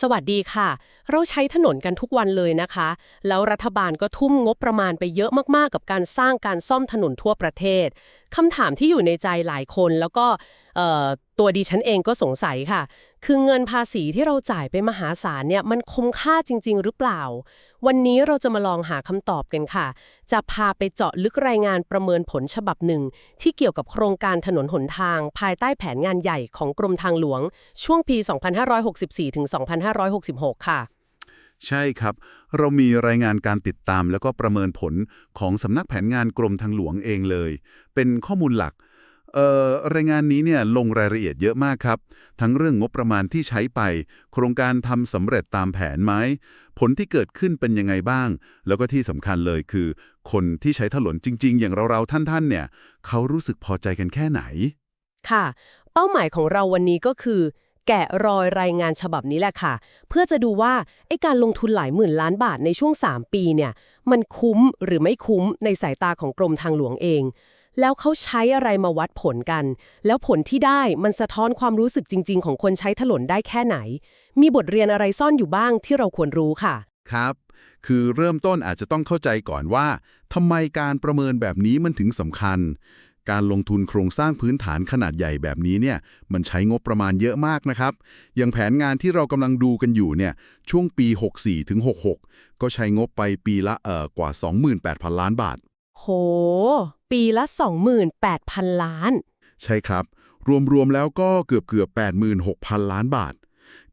สวัสดีค่ะ เราใช้ถนนกันทุกวันเลยนะคะ แล้วรัฐบาลก็ทุ่มงบประมาณไปเยอะมากๆ กับการสร้างการซ่อมถนนทั่วประเทศคำถามที่อยู่ในใจหลายคนแล้วก็ตัวดิฉันเองก็สงสัยค่ะ คือเงินภาษีที่เราจ่ายไปมหาศาลเนี่ยมันคุ้มค่าจริง ๆ หรือเปล่า วันนี้เราจะมาลองหาคำตอบกันค่ะ จะพาไปเจาะลึกรายงานประเมินผลฉบับหนึ่ง ที่เกี่ยวกับโครงการถนนหนทาง ภายใต้แผนงานใหญ่ของกรมทางหลวง ช่วงปี 2564ถึง2566 ค่ะใช่ครับ เรามีรายงานการติดตามแล้วก็ประเมินผลของสำนักแผนงานกรมทางหลวงเองเลย เป็นข้อมูลหลัก เอ่อรายงานนี้เนี่ยลงรายละเอียดเยอะมากครับ ทั้งเรื่องงบประมาณที่ใช้ไป โครงการทำสำเร็จตามแผนไหมผลที่เกิดขึ้นเป็นยังไงบ้าง แล้วก็ที่สำคัญเลยคือ คนที่ใช้ถนนจริง ๆ อย่างเราๆท่านๆเนี่ยเขารู้สึกพอใจกันแค่ไหน ค่ะ เป้าหมายของเราวันนี้ก็คือ แกะรอยรายงานฉบับนี้แหละค่ะ เพื่อจะดูว่าไอ้การลงทุนหลายหมื่นล้านบาทในช่วง 3 ปีเนี่ยมันคุ้มหรือไม่คุ้มในสายตาของกรมทางหลวงเอง แล้วเขาใช้อะไรมาวัดผลกัน แล้วผลที่ได้มันสะท้อนความรู้สึกจริง ๆ ของคนใช้ถนนได้แค่ไหน มีบทเรียนอะไรซ่อนอยู่บ้างที่เราควรรู้ค่ะ ครับ คือเริ่มต้นอาจจะต้องเข้าใจก่อนว่าทำไมการประเมินแบบนี้มันถึงสำคัญ การลงทุนโครงสร้างพื้นฐานขนาดใหญ่แบบนี้เนี่ย มันใช้งบประมาณเยอะมากนะครับ อย่างแผนงานที่เรากำลังดูกันอยู่เนี่ย ช่วงปี 64ถึง66 ก็ใช้งบไปปีละเอ่อกว่า 28,000 ล้านบาท โห ปีละ 28,000 ล้าน ใช่ครับ รวมๆแล้วก็เกือบเกือบ86,000 ล้านบาท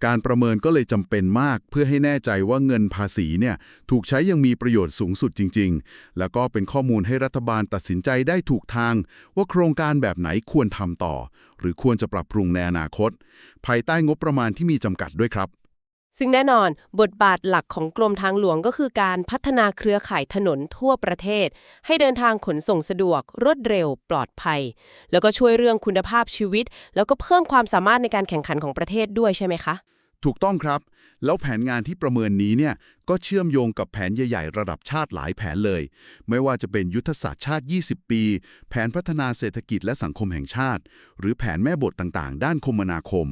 การประเมินก็เลยจำเป็นมากเพื่อให้แน่ใจว่าเงินภาษีเนี่ยถูกใช้อยังมีประโยชน์สูงสุดจริง ๆ แล้วก็เป็นข้อมูลให้รัฐบาลตัดสินใจได้ถูกทาง ว่าโครงการแบบไหนควรทำต่อ หรือควรจะปรับปรุงในอนาคต ภายใต้งบประมาณที่มีจำกัดด้วยครับ ซึ่งแน่นอนบทบาทหลักของกรมทางหลวงก็คือการพัฒนาเครือข่ายถนนทั่วประเทศ ให้เดินทางขนส่งสะดวก รวดเร็ว ปลอดภัย แล้วก็ช่วยเรื่องคุณภาพชีวิต แล้วก็เพิ่มความสามารถในการแข่งขันของประเทศด้วยใช่ไหมคะ ถูกต้องครับ แล้วแผนงานที่ประเมินนี้เนี่ยก็เชื่อมโยงกับแผนใหญ่ๆ ระดับชาติหลายแผนเลย ไม่ว่าจะเป็นยุทธศาสตร์ชาติ 20 ปี แผนพัฒนาเศรษฐกิจและสังคมแห่งชาติ หรือแผนแม่บทต่างๆ ด้านคมนาคม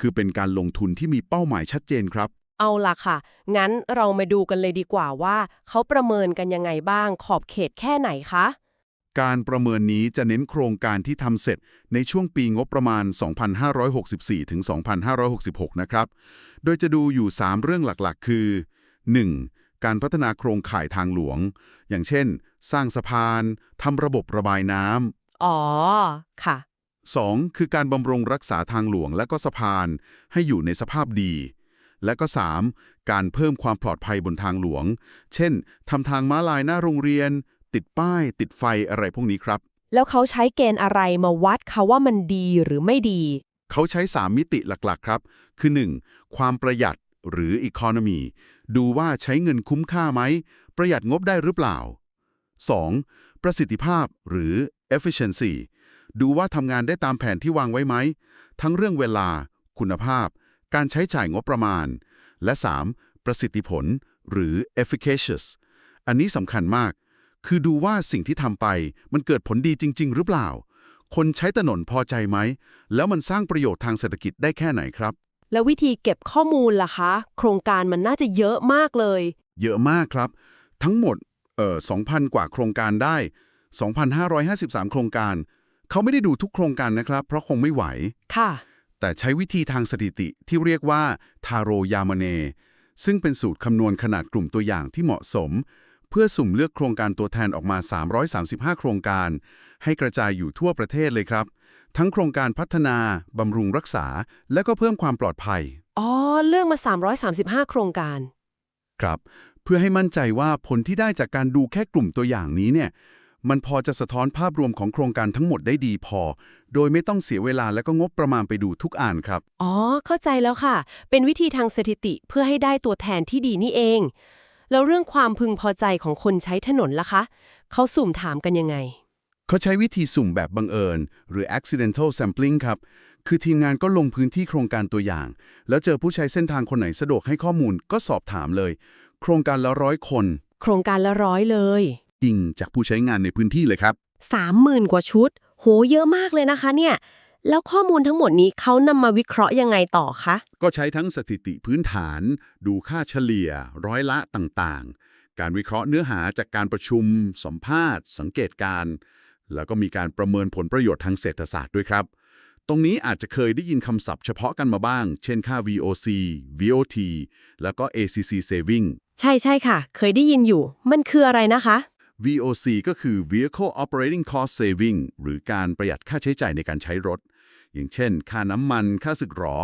คือเป็นการลงทุนที่มีเป้าหมายชัดเจนครับ เอาล่ะค่ะ งั้นเรามาดูกันเลยดีกว่าว่า เขาประเมินกันยังไงบ้าง ขอบเขตแค่ไหนคะ การประเมินนี้จะเน้นโครงการที่ทำเสร็จในช่วงปีงบประมาณ 2564 ถึง 2566 นะครับ โดยจะดูอยู่ 3 เรื่องหลักๆ คือ 1. การพัฒนาโครงข่ายทางหลวง อย่างเช่น สร้างสะพานทำระบบระบายน้ำอ๋อ ค่ะ 2. คือการบำรุงรักษาทางหลวงและก็สะพานให้อยู่ในสภาพดี และก็ 3. การเพิ่มความปลอดภัยบนทางหลวง เช่นทำทางม้าลายหน้าโรงเรียน ติดป้ายติดไฟอะไรพวกนี้ครับ แล้วเขาใช้เกณฑ์อะไรมาวัดคะว่ามันดีหรือไม่ดี เขาใช้ 3 มิติหลักๆครับ คือ 1. ความประหยัดหรือ economy ดูว่าใช้เงินคุ้มค่าไหม ประหยัดงบได้หรือเปล่า 2. ประสิทธิภาพหรือ efficiency ดูว่าทำงานได้ตามแผนที่วางไว้ไหม ทั้งเรื่องเวลา คุณภาพ การใช้จ่ายงบประมาณ และ 3. ประสิทธิผลหรือ efficacious อันนี้สำคัญมาก คือดูว่าสิ่งที่ทำไปมันเกิดผลดีจริง ๆ หรือเปล่า คนใช้ถนนพอใจไหม แล้วมันสร้างประโยชน์ทางเศรษฐกิจได้แค่ไหนครับ แล้ววิธีเก็บข้อมูลล่ะคะ โครงการมันน่าจะเยอะมากเลย เยอะมากครับ ทั้งหมดเอ่อ2,000 กว่าโครงการได้ 2,553 โครงการ เขาไม่ได้ดูทุกโครงการนะครับ เพราะคงไม่ไหว ค่ะ แต่ใช้วิธีทางสถิติที่เรียกว่าทาโรยามเน ซึ่งเป็นสูตรคำนวณขนาดกลุ่มตัวอย่างที่เหมาะสม เพื่อสุ่มเลือกโครงการตัวแทนออกมา 335 โครงการ ให้กระจายอยู่ทั่วประเทศเลยครับ ทั้งโครงการพัฒนา บำรุงรักษา และก็เพิ่มความปลอดภัย อ๋อ เลือกมา 335 โครงการ ครับ เพื่อให้มั่นใจว่าผลที่ได้จากการดูแค่กลุ่มตัวอย่างนี้เนี่ย มันพอจะสะท้อนภาพรวมของโครงการทั้งหมดได้ดีพอ โดยไม่ต้องเสียเวลาและก็งบประมาณไปดูทุกอ่านครับ อ๋อ เข้าใจแล้วค่ะ เป็นวิธีทางสถิติเพื่อให้ได้ตัวแทนที่ดีนี่เอง แล้วเรื่องความพึงพอใจของคนใช้ถนนล่ะคะ เขาสุ่มถามกันยังไง เขาใช้วิธีสุ่มแบบบังเอิญ หรือ accidental sampling ครับ คือทีมงานก็ลงพื้นที่โครงการตัวอย่าง แล้วเจอผู้ใช้เส้นทางคนไหนสะดวกให้ข้อมูลก็สอบถามเลย โครงการละร้อยคน โครงการละร้อยเลยอิงจากผู้ใช้งานในพื้นที่เลยครับ 30,000 กว่าชุด โหเยอะมากเลยนะคะเนี่ย แล้วข้อมูลทั้งหมดนี้เขานำมาวิเคราะห์ยังไงต่อคะ ก็ใช้ทั้งสถิติพื้นฐาน ดูค่าเฉลี่ย ร้อยละต่างๆ การวิเคราะห์เนื้อหาจากการประชุม สัมภาษณ์ สังเกตการณ์แล้วก็มีการประเมินผลประโยชน์ทางเศรษฐศาสตร์ด้วยครับ ตรงนี้อาจจะเคยได้ยินคำศัพท์เฉพาะกันมาบ้าง เช่นค่า VOC VOT แล้วก็ ACC Saving ใช่ใช่ค่ะ เคยได้ยินอยู่ มันคืออะไรนะคะ VOC ก็คือ Vehicle Operating Cost Saving หรือการประหยัดค่าใช้จ่ายในการใช้รถ อย่างเช่น ค่าน้ำมัน ค่าสึกหรอ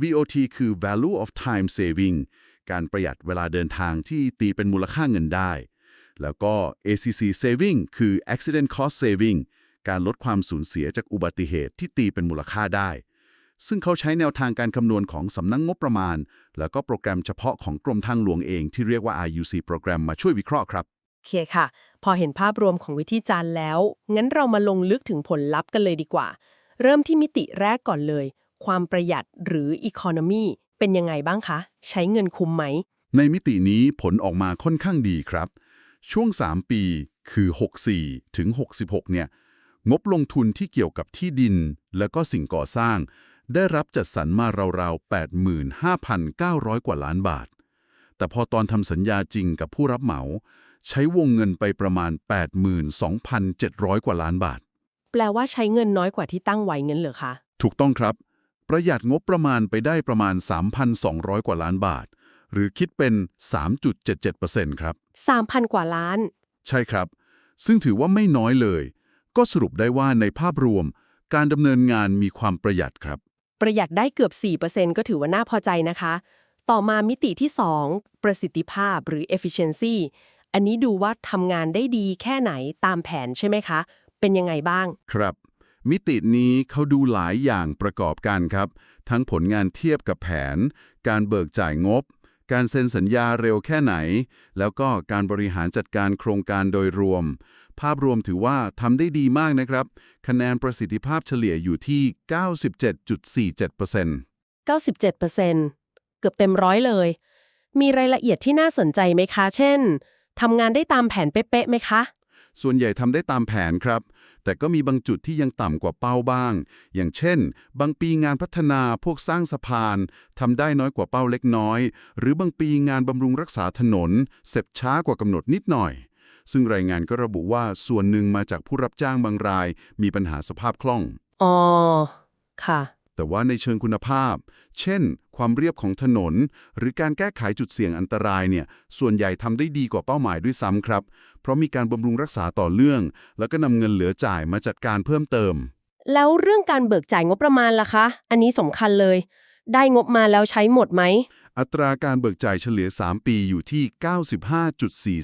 VOT คือ Value of Time Saving การประหยัดเวลาเดินทางที่ตีเป็นมูลค่าเงินได้ แล้วก็ ACC Saving คือ Accident Cost Saving การลดความสูญเสียจากอุบัติเหตุที่ตีเป็นมูลค่าได้ ซึ่งเขาใช้แนวทางการคำนวณของสำนักงงบประมาณ แล้วก็โปรแกรมเฉพาะของกรมทางหลวงเองที่เรียกว่า RUC โปรแกรมมาช่วยวิเคราะห์ครับเคค่ะ พอเห็นภาพรวมของวิธีจารแล้ว งั้นเรามาลงลึกถึงผลลัพธ์กันเลยดีกว่า เริ่มที่มิติแรกก่อนเลย ความประหยัดหรือ Economy เป็นยังไงบ้างคะ ใช้เงินคุ้มไหม ในมิตินี้ผลออกมาค่อนข้างดีครับ ช่วง 3 ปีคือ 64 ถึง 66 เนี่ย งบลงทุนที่เกี่ยวกับที่ดิน และก็สิ่งก่อสร้าง ได้รับจัดสรรมาราวๆ 85,900 กว่าล้านบาท แต่พอตอนทำสัญญาจริงกับผู้รับเหมา ใช้วงเงินไปประมาณ 82,700 กว่าล้านบาท ปลว่าใช้เงินน้อยกว่าที่ตั้งไว้เงินเหรอคะ ถูกต้องครับ ประหยัดงบประมาณไปได้ประมาณ 3,200 กว่าล้านบาท หรือคิดเป็น 3.77%ครับ 3,000 กว่าล้าน ใช่ครับ ซึ่งถือว่าไม่น้อยเลย ก็สรุปได้ว่าในภาพรวม การดำเนินงานมีความประหยัดครับ ประหยัดได้เกือบ 4%ก็ถือว่าน่าพอใจนะคะ ต่อมามิติที่ 2 ประสิทธิภาพหรือ efficiency อันนี้ดูว่าทำงานได้ดีแค่ไหนตามแผนใช่ไหมคะ เป็นยังไงบ้าง ครับ มิตินี้เขาดูหลายอย่างประกอบกันครับ ทั้งผลงานเทียบกับแผน การเบิกจ่ายงบ การเซ็นสัญญาเร็วแค่ไหน แล้วก็การบริหารจัดการโครงการโดยรวม ภาพรวมถือว่าทำได้ดีมากนะครับ คะแนนประสิทธิภาพเฉลี่ยอยู่ที่ 97.47% 97%เกือบเต็มร้อยเลย มีรายละเอียดที่น่าสนใจไหมคะ เช่น ทำงานได้ตามแผนเป๊ะๆไหมคะ ส่วนใหญ่ทำได้ตามแผนครับ แต่ก็มีบางจุดที่ยังต่ำกว่าเป้าบ้าง อย่างเช่น บางปีงานพัฒนาพวกสร้างสะพานทำได้น้อยกว่าเป้าเล็กน้อย หรือบางปีงานบำรุงรักษาถนน เสร็จช้ากว่ากำหนดนิดหน่อย ซึ่งรายงานก็ระบุว่าส่วนหนึ่งมาจากผู้รับจ้างบางราย มีปัญหาสภาพคล่องอ๋อค่ะ แต่ว่าในเชิงคุณภาพ เช่น ความเรียบของถนน หรือการแก้ไขจุดเสี่ยงอันตรายเนี่ย ส่วนใหญ่ทำได้ดีกว่าเป้าหมายด้วยซ้ำครับ เพราะมีการบำรุงรักษาต่อเรื่อง แล้วก็นำเงินเหลือจ่ายมาจัดการเพิ่มเติม แล้วเรื่องการเบิกจ่ายงบประมาณล่ะคะ อันนี้สำคัญเลย ได้งบมาแล้วใช้หมดไหม อัตราการเบิกจ่ายเฉลี่ย 3 ปีอยู่ที่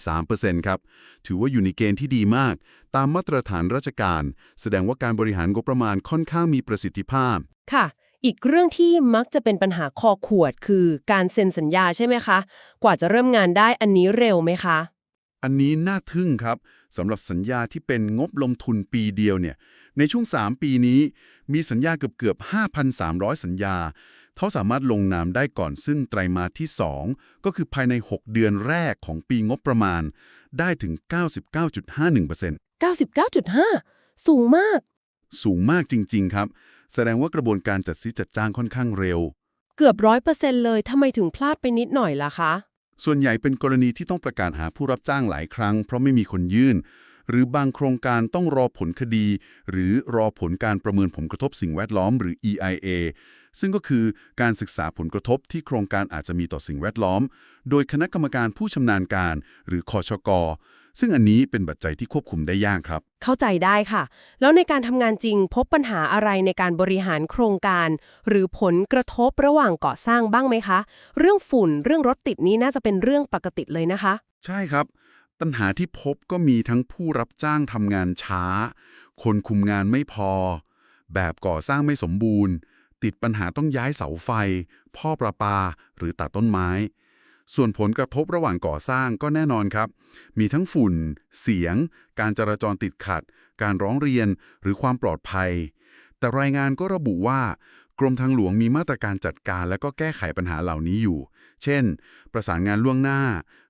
95.43%ครับ ถือว่าอยู่ในเกณฑ์ที่ดีมาก ตามมาตรฐานราชการ แสดงว่าการบริหารงบประมาณค่อนข้างมีประสิทธิภาพ ค่ะ อีกเรื่องที่มักจะเป็นปัญหาคอขวด คือการเซ็นสัญญาใช่ไหมคะ กว่าจะเริ่มงานได้อันนี้เร็วไหมคะ อันนี้น่าทึ่งครับสำหรับสัญญาที่เป็นงบลงทุนปีเดียวเนี่ย ในช่วง 3 ปีนี้ มีสัญญาเกือบเกือบๆ5,300 สัญญา เขาสามารถลงนามได้ก่อนซึ่งไตรมาสที่ 2 ก็คือภายใน 6 เดือนแรกของปีงบประมาณ ได้ถึง 99.51% 99.5 สูงมาก สูงมากจริง ๆ ครับ แสดงว่ากระบวนการจัดซื้อจัดจ้างค่อนข้างเร็ว เกือบร้อยเปอร์เซ็นต์เลยทำไมถึงพลาดไปนิดหน่อยล่ะคะ ส่วนใหญ่เป็นกรณีที่ต้องประกาศหาผู้รับจ้างหลายครั้ง เพราะไม่มีคนยื่น หรือบางโครงการต้องรอผลคดี หรือรอผลการประเมินผลกระทบสิ่งแวดล้อมหรือ EIA ซึ่งก็คือการศึกษาผลกระทบที่โครงการอาจจะมีต่อสิ่งแวดล้อม โดยคณะกรรมการผู้ชำนาญการ หรือคอชกซึ่งอันนี้เป็นปัจจัยที่ควบคุมได้ยากครับ เข้าใจได้ค่ะ แล้วในการทำงานจริงพบปัญหาอะไรในการบริหารโครงการ หรือผลกระทบระหว่างก่อสร้างบ้างไหมคะ เรื่องฝุ่นเรื่องรถติดนี้น่าจะเป็นเรื่องปกติเลยนะคะ ใช่ครับ ปัญหาที่พบก็มีทั้งผู้รับจ้างทำงานช้า คนคุมงานไม่พอ แบบก่อสร้างไม่สมบูรณ์ ติดปัญหาต้องย้ายเสาไฟ พ่อประปา หรือตัดต้นไม้ ส่วนผลกระทบระหว่างก่อสร้างก็แน่นอนครับ มีทั้งฝุ่น เสียง การจราจรติดขัด การร้องเรียน หรือความปลอดภัย แต่รายงานก็ระบุว่ากรมทางหลวงมีมาตรการจัดการและก็แก้ไขปัญหาเหล่านี้อยู่ เช่น ประสานงานล่วงหน้า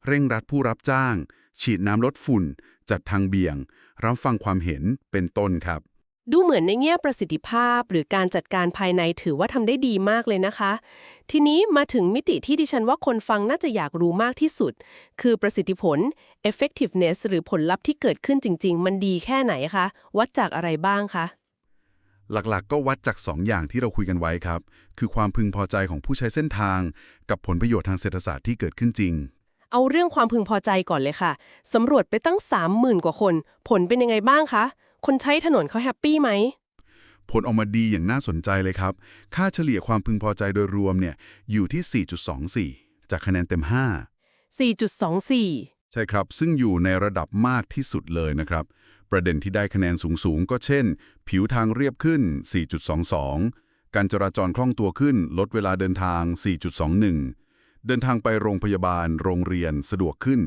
เร่งรัดผู้รับจ้าง ฉีดน้ำลดฝุ่น จัดทางเบี่ยง รับฟังความเห็นเป็นต้นครับ ดูเหมือนในแง่ประสิทธิภาพหรือการจัดการภายในถือว่าทำได้ดีมากเลยนะคะ ทีนี้มาถึงมิติที่ดิฉันว่าคนฟังน่าจะอยากรู้มากที่สุด คือประสิทธิผล effectiveness หรือผลลัพธ์ที่เกิดขึ้นจริง ๆ มันดีแค่ไหนคะ วัดจากอะไรบ้างคะหลักๆ ก็วัดจาก 2 อย่างที่เราคุยกันไว้ครับ คือความพึงพอใจของผู้ใช้เส้นทาง กับผลประโยชน์ทางเศรษฐศาสตร์ที่เกิดขึ้นจริง เอาเรื่องความพึงพอใจก่อนเลยค่ะสำรวจไปตั้ง 30,000 กว่าคน ผลเป็นยังไงบ้างคะ คนใช้ถนนเขาแฮปปี้ไหม ผลออกมาดีอย่างน่าสนใจเลยครับ ค่าเฉลี่ยความพึงพอใจโดยรวมเนี่ยอยู่ที่ 4.24 จากคะแนนเต็ม4.24 5ใช่ครับ ซึ่งอยู่ในระดับมากที่สุดเลยนะครับ ประเด็นที่ได้คะแนนสูงๆ ก็เช่น ผิวทางเรียบขึ้น 4.22 การจราจรคล่องตัวขึ้น ลดเวลาเดินทาง 4.21 เดินทางไปโรงพยาบาล โรงเรียนสะดวกขึ้น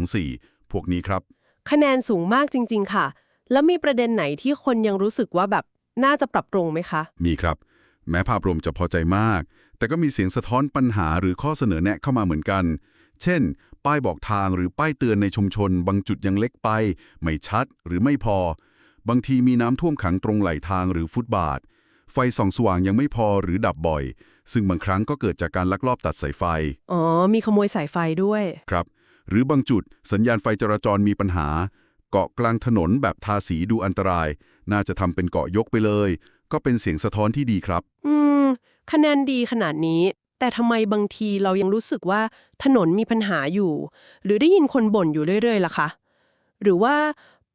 4.24 พวกนี้ครับ คะแนนสูงมากจริง ๆ ค่ะ แล้วมีประเด็นไหนที่คนยังรู้สึกว่าแบบน่าจะปรับปรุงไหมคะ มีครับ แม้ภาพรวมจะพอใจมาก แต่ก็มีเสียงสะท้อนปัญหาหรือข้อเสนอแนะเข้ามาเหมือนกัน เช่น ป้ายบอกทางหรือป้ายเตือนในชุมชน บางจุดยังเล็กไป ไม่ชัดหรือไม่พอ บางทีมีน้ำท่วมขังตรงไหลทางหรือฟุตบาท ไฟส่องสว่างยังไม่พอหรือดับบ่อย ซึ่งบางครั้งก็เกิดจากการลักลอบตัดสายไฟ อ๋อ มีขโมยสายไฟด้วย ครับ หรือบางจุดสัญญาณไฟจราจรมีปัญหา เกาะกลางถนนแบบทาสีดูอันตราย น่าจะทำเป็นเกาะยกไปเลย ก็เป็นเสียงสะท้อนที่ดีครับ อืม คะแนนดีขนาดนี้ แต่ทำไมบางทีเรายังรู้สึกว่าถนนมีปัญหาอยู่ หรือได้ยินคนบ่นอยู่เรื่อยๆล่ะคะ หรือว่า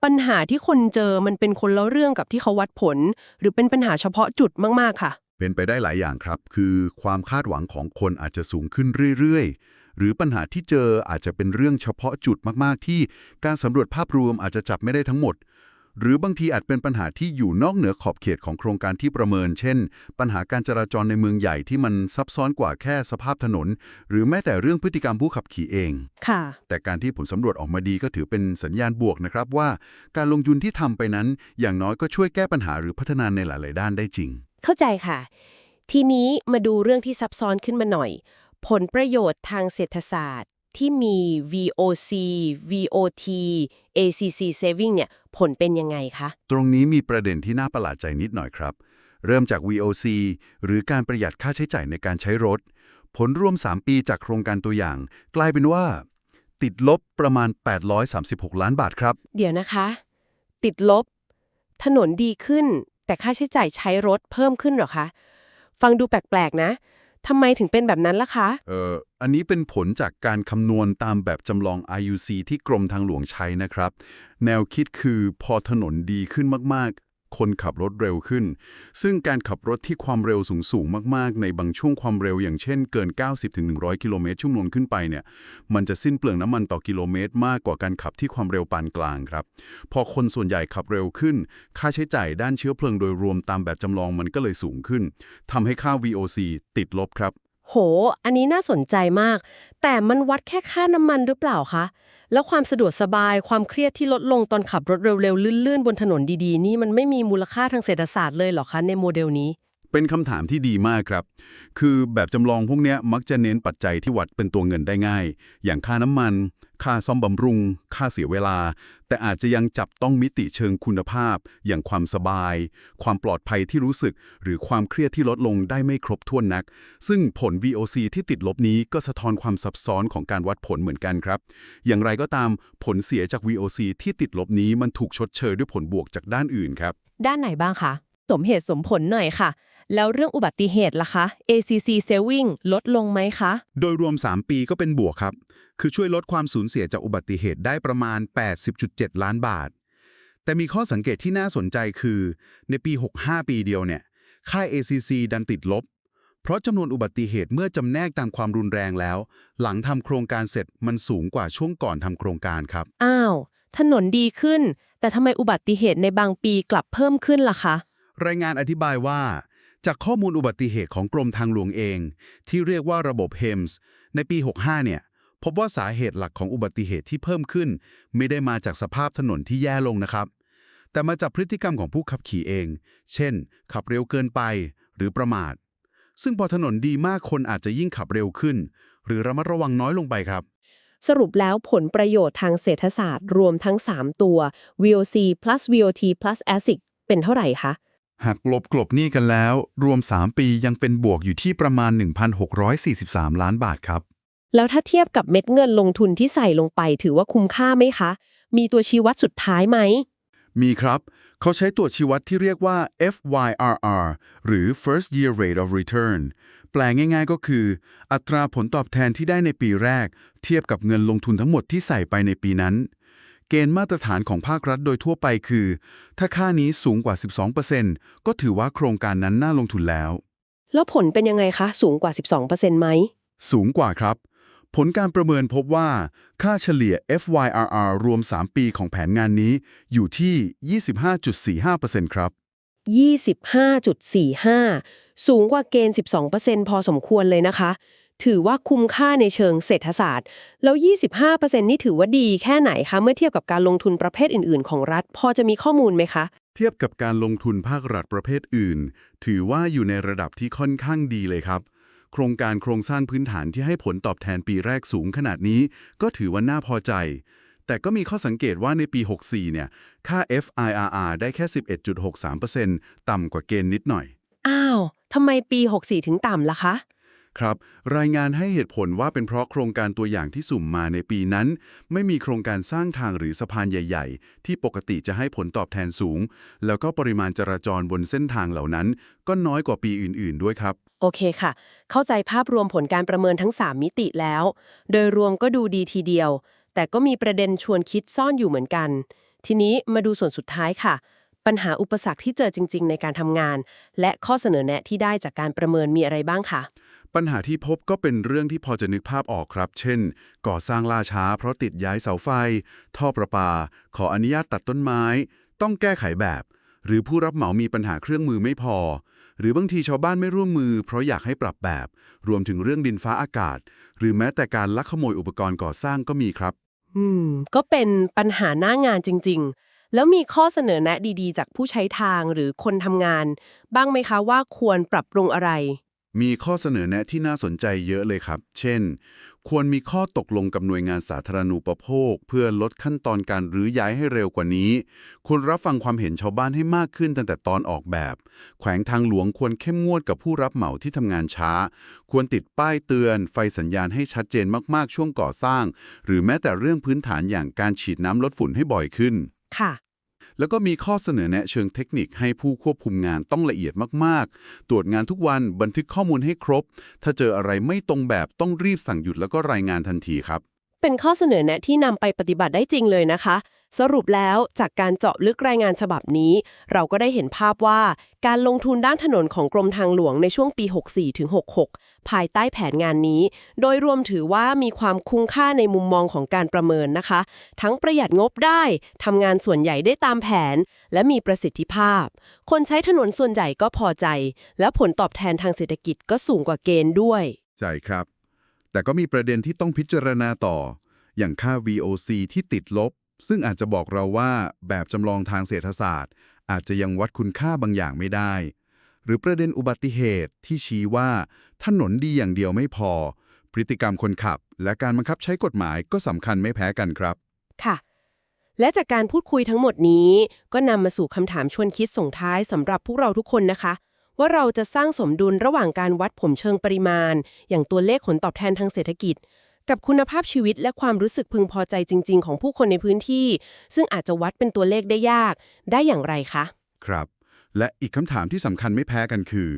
ปัญหาที่คนเจอมันเป็นคนละเรื่องกับที่เขาวัดผล หรือเป็นปัญหาเฉพาะจุดมากๆค่ะ เป็นไปได้หลายอย่างครับ คือความคาดหวังของคนอาจจะสูงขึ้นเรื่อยๆ หรือปัญหาที่เจออาจจะเป็นเรื่องเฉพาะจุดมากๆ ที่การสำรวจภาพรวมอาจจะจับไม่ได้ทั้งหมด หรือบางทีอาจเป็นปัญหาที่อยู่นอกเหนือขอบเขตของโครงการที่ประเมิน เช่น ปัญหาการจราจรในเมืองใหญ่ที่มันซับซ้อนกว่าแค่สภาพถนน หรือแม้แต่เรื่องพฤติกรรมผู้ขับขี่เอง ค่ะ แต่การที่ผลสำรวจออกมาดีก็ถือเป็นสัญญาณบวกนะครับว่า การลงทุนที่ทำไปนั้น อย่างน้อยก็ช่วยแก้ปัญหาหรือพัฒนาในหลาย ๆ ด้านได้จริง เข้าใจค่ะ ทีนี้มาดูเรื่องที่ซับซ้อนขึ้นมาหน่อย ผลประโยชน์ทางเศรษฐศาสตร์ที่มี VOC VOT ACC saving เนี่ย ผลเป็นยังไงคะ ตรงนี้มีประเด็นที่น่าประหลาดใจนิดหน่อยครับ เริ่มจาก VOC หรือการประหยัดค่าใช้จ่ายในการใช้รถ ผลรวม 3 ปีจากโครงการตัวอย่าง กลายเป็นว่า ติดลบประมาณ 836 ล้านบาทครับ เดี๋ยวนะคะ ติดลบ ถนนดีขึ้น แต่ค่าใช้จ่ายใช้รถเพิ่มขึ้นหรอคะ ฟังดูแปลกๆนะทำไมถึงเป็นแบบนั้นล่ะคะ เอ่อ อันนี้เป็นผลจากการคำนวณตามแบบจำลอง IUC ที่กรมทางหลวงใช้นะครับ แนวคิดคือพอถนนดีขึ้นมากๆ คนขับรถเร็วขึ้น ซึ่งการขับรถที่ความเร็วสูงๆมากๆ ในบางช่วงความเร็วอย่างเช่นเกิน 90-100 กิโลเมตรชั่วโมงขึ้นไปเนี่ย มันจะสิ้นเปลืองน้ำมันต่อกิโลเมตร มากกว่าการขับที่ความเร็วปานกลางครับ พอคนส่วนใหญ่ขับเร็วขึ้น ค่าใช้จ่ายด้านเชื้อเพลิงโดยรวมตามแบบจำลองมันก็เลยสูงขึ้นทำให้ค่า VOC ติดลบครับ โห อันนี้น่าสนใจมาก แต่มันวัดแค่ค่าน้ำมันหรือเปล่าคะ แล้วความสะดวกสบาย ความเครียดที่ลดลงตอนขับรถเร็วๆ ลื่นๆ บนถนนดีๆ นี่มันไม่มีมูลค่าทางเศรษฐศาสตร์เลยเหรอคะในโมเดลนี้ เป็นคำถามที่ดีมากครับ คือแบบจำลองพวกนี้มักจะเน้นปัจจัยที่วัดเป็นตัวเงินได้ง่าย อย่างค่าน้ำมัน ค่าซ่อมบำรุง ค่าเสียเวลา แต่อาจจะยังจับต้องมิติเชิงคุณภาพ อย่างความสบาย ความปลอดภัยที่รู้สึก หรือความเครียดที่ลดลงได้ไม่ครบถ้วนนัก ซึ่งผล VOC ที่ติดลบนี้ก็สะท้อนความซับซ้อนของการวัดผลเหมือนกันครับ อย่างไรก็ตามผลเสียจาก VOC ที่ติดลบนี้มันถูกชดเชยด้วยผลบวกจากด้านอื่นครับ ด้านไหนบ้างคะ สมเหตุสมผลหน่อยค่ะ แล้วเรื่องอุบัติเหตุล่ะคะ ACC saving ลดลงไหมคะ โดยรวม 3 ปีก็เป็นบวกครับ คือช่วยลดความสูญเสียจากอุบัติเหตุได้ประมาณ 80.7 ล้านบาท แต่มีข้อสังเกตที่น่าสนใจคือ ในปี 65 ปีเดียวเนี่ย ค่า ACC ดันติดลบ เพราะจำนวนอุบัติเหตุเมื่อจำแนกตามความรุนแรงแล้ว หลังทำโครงการเสร็จมันสูงกว่าช่วงก่อนทำโครงการครับ อ้าว ถนนดีขึ้น แต่ทำไมอุบัติเหตุในบางปีกลับเพิ่มขึ้นล่ะคะ รายงานอธิบายว่า จากข้อมูลอุบัติเหตุของกรมทางหลวงเอง ที่เรียกว่าระบบ HEMS ในปี 65 เนี่ย พบว่าสาเหตุหลักของอุบัติเหตุที่เพิ่มขึ้น ไม่ได้มาจากสภาพถนนที่แย่ลงนะครับ แต่มาจากพฤติกรรมของผู้ขับขี่เอง เช่น ขับเร็วเกินไปหรือประมาท ซึ่งพอถนนดีมากคนอาจจะยิ่งขับเร็วขึ้น หรือระมัดระวังน้อยลงไปครับสรุปแล้วผลประโยชน์ทางเศรษฐศาสตร์รวมทั้ง 3 ตัว VOC plus VOT plus ASIC เป็นเท่าไหร่คะ หากลบกลบหนี้กันแล้ว รวม 3 ปียังเป็นบวกอยู่ที่ประมาณ 1,643 ล้านบาทครับ แล้วถ้าเทียบกับเม็ดเงินลงทุนที่ใส่ลงไปถือว่าคุ้มค่าไหมคะ มีตัวชี้วัดสุดท้ายไหม มีครับ เขาใช้ตัวชี้วัดที่เรียกว่า FYRR หรือ First Year Rate of Return แปลง่ายๆก็คือ อัตราผลตอบแทนที่ได้ในปีแรก เทียบกับเงินลงทุนทั้งหมดที่ใส่ไปในปีนั้น เกณฑ์มาตรฐานของภาครัฐโดยทั่วไปคือ ถ้าค่านี้สูงกว่า 12%ก็ถือว่าโครงการนั้นน่าลงทุนแล้ว แล้วผลเป็นยังไงคะ สูงกว่า 12%ไหม สูงกว่าครับ ผลการประเมินพบว่า ค่าเฉลี่ย FYRR รวม 3 ปีของแผนงานนี้อยู่ที่ 25.45%ครับ 25.45 สูงกว่าเกณฑ์ 12%พอสมควรเลยนะคะ ถือว่าคุ้มค่าในเชิงเศรษฐศาสตร์ แล้ว 25%นี่ถือว่าดีแค่ไหนคะ เมื่อเทียบกับการลงทุนประเภทอื่น ๆ ของรัฐ พอจะมีข้อมูลไหมคะ เทียบกับการลงทุนภาครัฐประเภทอื่น ถือว่าอยู่ในระดับที่ค่อนข้างดีเลยครับ โครงการโครงสร้างพื้นฐานที่ให้ผลตอบแทนปีแรกสูงขนาดนี้ ก็ถือว่าน่าพอใจ แต่ก็มีข้อสังเกตว่าในปี 64 เนี่ย ค่า FIRR ได้แค่ 11.63%ต่ำกว่าเกณฑ์นิดหน่อย อ้าวทำไมปี 64 ถึงต่ำล่ะคะ ครับ รายงานให้เหตุผลว่าเป็นเพราะโครงการตัวอย่างที่สุ่มมาในปีนั้น ไม่มีโครงการสร้างทางหรือสะพานใหญ่ ๆ ที่ปกติจะให้ผลตอบแทนสูง แล้วก็ปริมาณจราจรบนเส้นทางเหล่านั้น ก็น้อยกว่าปีอื่น ๆ ด้วยครับ โอเคค่ะ เข้าใจภาพรวมผลการประเมินทั้ง 3 มิติแล้ว โดยรวมก็ดูดีทีเดียว แต่ก็มีประเด็นชวนคิดซ่อนอยู่เหมือนกัน ทีนี้มาดูส่วนสุดท้ายค่ะปัญหาอุปสรรคที่เจอจริง ๆ ในการทำงาน และข้อเสนอแนะที่ได้จากการประเมินมีอะไรบ้างคะ ปัญหาที่พบก็เป็นเรื่องที่พอจะนึกภาพออกครับ เช่น ก่อสร้างล่าช้าเพราะติดย้ายเสาไฟ ท่อประปา ขออนุญาตตัดต้นไม้ ต้องแก้ไขแบบ หรือผู้รับเหมามีปัญหาเครื่องมือไม่พอ หรือบางทีชาวบ้านไม่ร่วมมือ เพราะอยากให้ปรับแบบ รวมถึงเรื่องดินฟ้าอากาศ หรือแม้แต่การลักขโมยอุปกรณ์ก่อสร้างก็มีครับ อืม ก็เป็นปัญหาหน้างานจริง ๆแล้วมีข้อเสนอแนะดีๆ จากผู้ใช้ทางหรือคนทำงาน บ้างไหมคะว่าควรปรับปรุงอะไร มีข้อเสนอแนะที่น่าสนใจเยอะเลยครับ เช่น ควรมีข้อตกลงกับหน่วยงานสาธารณูปโภค เพื่อลดขั้นตอนการรื้อย้ายให้เร็วกว่านี้ ควรรับฟังความเห็นชาวบ้านให้มากขึ้นตั้งแต่ตอนออกแบบ แขวงทางหลวงควรเข้มงวดกับผู้รับเหมาที่ทำงานช้า ควรติดป้ายเตือน ไฟสัญญาณให้ชัดเจนมากๆช่วงก่อสร้าง หรือแม้แต่เรื่องพื้นฐานอย่างการฉีดน้ำลดฝุ่นให้บ่อยขึ้น ค่ะ แล้วก็มีข้อเสนอแนะเชิงเทคนิคให้ผู้ควบคุมงานต้องละเอียดมากๆ ตรวจงานทุกวันบันทึกข้อมูลให้ครบ ถ้าเจออะไรไม่ตรงแบบต้องรีบสั่งหยุดแล้วก็รายงานทันทีครับ เป็นข้อเสนอแนะที่นำไปปฏิบัติได้จริงเลยนะคะ สรุปแล้วจากการเจาะลึกรายงานฉบับนี้ เราก็ได้เห็นภาพว่าการลงทุนด้านถนนของกรมทางหลวงในช่วงปี 64ถึง66 ภายใต้แผนงานนี้ โดยรวมถือว่ามีความคุ้มค่าในมุมมองของการประเมินนะคะ ทั้งประหยัดงบได้ทำงานส่วนใหญ่ได้ตามแผน และมีประสิทธิภาพ คนใช้ถนนส่วนใหญ่ก็พอใจ และผลตอบแทนทางเศรษฐกิจก็สูงกว่าเกณฑ์ด้วย ใช่ครับ แต่ก็มีประเด็นที่ต้องพิจารณาต่อ อย่างค่า VOC ที่ติดลบ ซึ่งอาจจะบอกเราว่าแบบจำลองทางเศรษฐศาสตร์ อาจจะยังวัดคุณค่าบางอย่างไม่ได้ หรือประเด็นอุบัติเหตุที่ชี้ว่า ถนนดีอย่างเดียวไม่พอ พฤติกรรมคนขับ และการบังคับใช้กฎหมายก็สำคัญไม่แพ้กันครับ ค่ะ และจากการพูดคุยทั้งหมดนี้ ก็นำมาสู่คำถามชวนคิดส่งท้ายสำหรับพวกเราทุกคนนะคะ ว่าเราจะสร้างสมดุลระหว่างการวัดผลเชิงปริมาณ อย่างตัวเลขผลตอบแทนทางเศรษฐกิจ กับคุณภาพชีวิตและความรู้สึกพึงพอใจจริง ๆ ของผู้คนในพื้นที่ ซึ่งอาจจะวัดเป็นตัวเลขได้ยาก ได้อย่างไรคะ ครับ และอีกคำถามที่สำคัญไม่แพ้กันคือ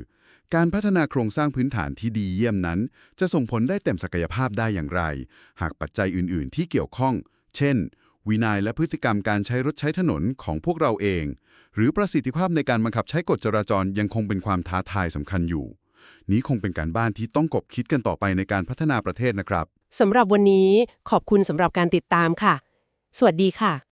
การพัฒนาโครงสร้างพื้นฐานที่ดีเยี่ยมนั้น จะส่งผลได้เต็มศักยภาพได้อย่างไร หากปัจจัยอื่น ๆ ที่เกี่ยวข้อง เช่น วินัยและพฤติกรรมการใช้รถใช้ถนนของพวกเราเอง หรือประสิทธิภาพในการบังคับใช้กฎจราจรยังคงเป็นความท้าทายสำคัญอยู่ นี้คงเป็นการบ้านที่ต้องกบคิดกันต่อไปในการพัฒนาประเทศนะครับสำหรับวันนี้ขอบคุณสำหรับการติดตามค่ะ สวัสดีค่ะ